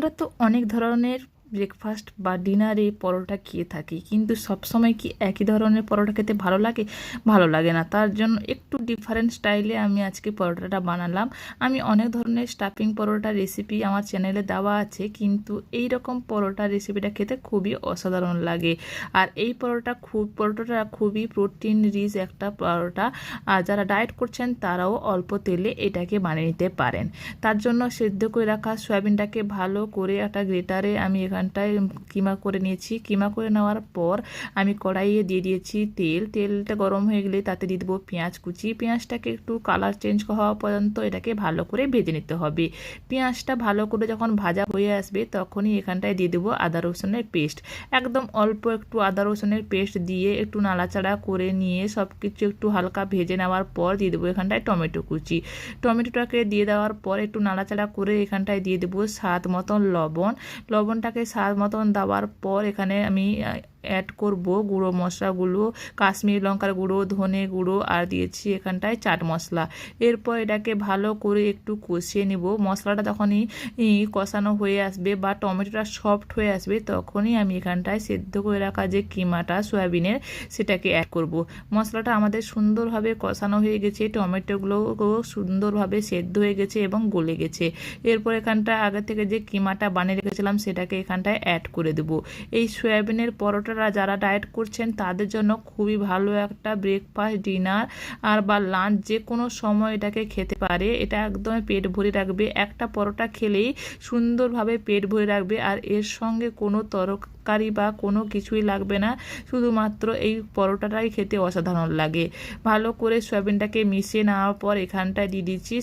আমরা তো অনেক ধরনের ব্রেকফাস্ট বা ডিনারে পরোটা খেয়ে থাকি। কিন্তু সবসময় কি একই ধরনের পরোটা খেতে ভালো লাগে? ভালো লাগে না। তার জন্য একটু ডিফারেন্ট স্টাইলে আমি আজকে পরোটাটা বানালাম। আমি অনেক ধরনের স্টাফিং পরোটা রেসিপি আমার চ্যানেলে দেওয়া আছে, কিন্তু এই রকম পরোটা রেসিপিটা খেতে খুবই অসাধারণ লাগে। আর এই পরোটা খুব, পরোটাটা খুবই প্রোটিন রিচ একটা পরোটা। আর যারা ডায়েট করছেন তারাও অল্প তেলে এটাকে বানিয়ে নিতে পারেন। তার জন্য সেদ্ধ করে রাখা সয়াবিনটাকে ভালো করে একটা গ্রেটারে আমি এখানটায় কিমা করে নিয়েছি। কিমা করে নেওয়ার পর আমি কড়াইয়ে দিয়ে দিয়েছি তেল। তেলটা গরম হয়ে গেলে তাতে দিয়ে দেবো পেঁয়াজ কুচি। পেঁয়াজটাকে একটু কালার চেঞ্জ হওয়া পর্যন্ত এটাকে ভালো করে ভেজে নিতে হবে। পেঁয়াজটা ভালো করে যখন ভাজা হয়ে আসবে তখনই এখানটায় দিয়ে দেবো আদা রসুনের পেস্ট একদম অল্প একটু আদা রসুনের পেস্ট দিয়ে একটু নাড়াচাড়া করে নিয়ে সব কিছু একটু হালকা ভেজে নেওয়ার পর দিয়ে দেবো এখানটায় টমেটো কুচি। টমেটোটাকে দিয়ে দেওয়ার পর একটু নাড়াচাড়া করে এখানটায় দিয়ে দেবো স্বাদ মতন লবণ। লবণটাকে স্বাদ মতন দেওয়ার পর এখানে আমি অ্যাড করব গুঁড়ো মশলাগুলো কাশ্মীরি লঙ্কার গুঁড়ো ধনে গুঁড়ো আর দিয়েছি এখানটায় চাট মশলা। এরপর এটাকে ভালো করে একটু কষিয়ে নেব। মশলাটা তখনই ই, কষানো হয়ে আসবে বা টমেটোটা সফট হয়ে আসবে তখনই আমি এখানটায় সেদ্ধ করে রাখা যে কিমাটা সয়াবিনের সেটাকে অ্যাড করব। মশলাটা আমাদের সুন্দরভাবে কষানো হয়ে গেছে টমেটোগুলো সুন্দরভাবে সেদ্ধ হয়ে গেছে এবং গলে গেছে। এরপর এখানটা আগে থেকে যে কিমাটা বানিয়ে রেখেছিলাম সেটাকে এখানটায় অ্যাড করে দেবো। এই সয়াবিনের পরোটারা যারা ডায়েট করছেন, তাদের জন্য খুবই ভালো একটা ব্রেকফাস্ট ডিনার আর বা লাঞ্চ যে কোনো সময় এটাকে খেতে পারে। এটা একদমই পেট ভরে রাখবে। একটা পরোটা খেলেই সুন্দরভাবে পেট ভরে রাখবে আর এর সঙ্গে কোনো তরকারি বা কোনো কিছুই লাগবে না। শুধুমাত্র এই পরোটাটাই খেতে অসাধারণ লাগে। ভালো করে সয়াবিনটাকে মিশিয়ে নেওয়ার পর এখানটায় দিয়ে দিচ্ছি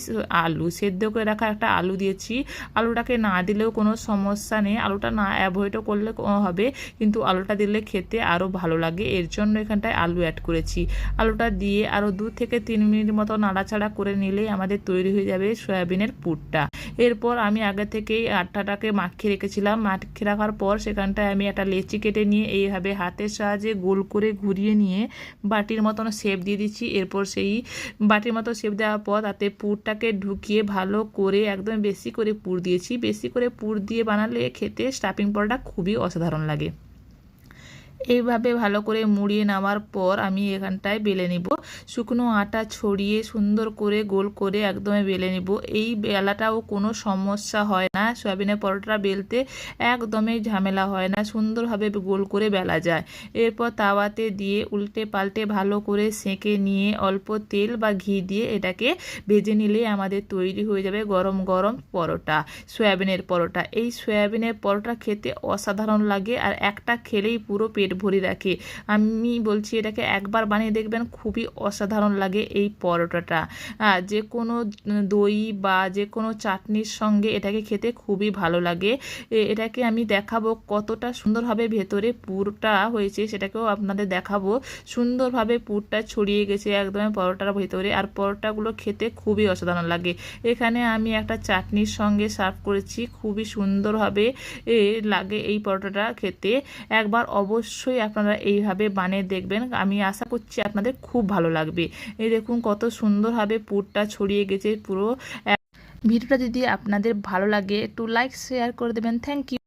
আলু। সেদ্ধ করে রাখা একটা আলু দিয়েছি। আলুটাকে না দিলেও কোনো সমস্যা নেই। আলুটা না অ্যাভয়েডও করলে হবে। কিন্তু আলুটা দিলে খেতে আরও ভালো লাগে। এর জন্য এখানটায় আলু অ্যাড করেছি। আলুটা দিয়ে আরও দু থেকে তিন মিনিট মতো নাড়াচাড়া করে নিলেই আমাদের তৈরি হয়ে যাবে সয়াবিনের পুরটা। এরপর আমি আগে থেকেই আটাটাকে মাখিয়ে রেখেছিলাম। মাখিয়ে রাখার পর সেখানটায় আমি একটা লেচি কেটে নিয়ে এইভাবে হাতের সাহায্যে গোল করে ঘুরিয়ে নিয়ে বাটির মতন শেপ দিয়ে দিচ্ছি। এরপর সেই বাটির মতো শেপ দেওয়ার পর তাতে পুরটাকে ঢুকিয়ে ভালো করে একদম বেশি করে পুর দিয়েছি। বেশি করে পুর দিয়ে বানালে খেতে স্টাফিং পরোটা খুবই অসাধারণ লাগে। এইভাবে ভালো করে মুড়িয়ে নেওয়ার পর আমি এখানটায় বেলে নিব। শুকনো আটা ছড়িয়ে সুন্দর করে গোল করে একদমই বেলে নিব। এই বেলাটাও কোনো সমস্যা হয় না, সয়াবিনের পরোটা বেলতে একদমই ঝামেলা হয় না, সুন্দরভাবে গোল করে বেলা যায়। এরপর তাওয়াতে দিয়ে উল্টে পাল্টে ভালো করে সেঁকে নিয়ে অল্প তেল বা ঘি দিয়ে এটাকে ভেজে নিলে আমাদের তৈরি হয়ে যাবে গরম গরম পরোটা, সয়াবিনের পরোটা। এই সয়াবিনের পরোটা খেতে অসাধারণ লাগে আর একটা খেলেই পুরো পেট ভরে রাখে। আমি বলছি এটাকে একবার বানিয়ে দেখবেন খুবই অসাধারণ লাগে এই পরোটাটা। যে কোনো দই বা যে কোনো চাটনির সঙ্গে এটাকে খেতে খুবই ভালো লাগে। এটাকে আমি দেখাবো কতটা সুন্দরভাবে ভেতরে পুরটা হয়েছে, সেটাকেও আপনাদের দেখাবো। সুন্দরভাবে পুরটা ছড়িয়ে গেছে একদম পরোটার ভেতরে আর পরোটাগুলো খেতে খুবই অসাধারণ লাগে। এখানে আমি একটা চাটনির সঙ্গে সার্ভ করেছি, খুবই সুন্দরভাবে লাগে এই পরোটাটা খেতে। একবার অবশ্যই আপনারা এইভাবে বানিয়ে দেখবেন, আমি আশা করছি আপনাদের খুব ভালো লাগবে। এই দেখুন কত সুন্দরভাবে পুরটা ছড়িয়ে গেছে পুরো। ভিডিওটা যদি আপনাদের ভালো লাগে একটু লাইক শেয়ার করে দেবেন। Thank you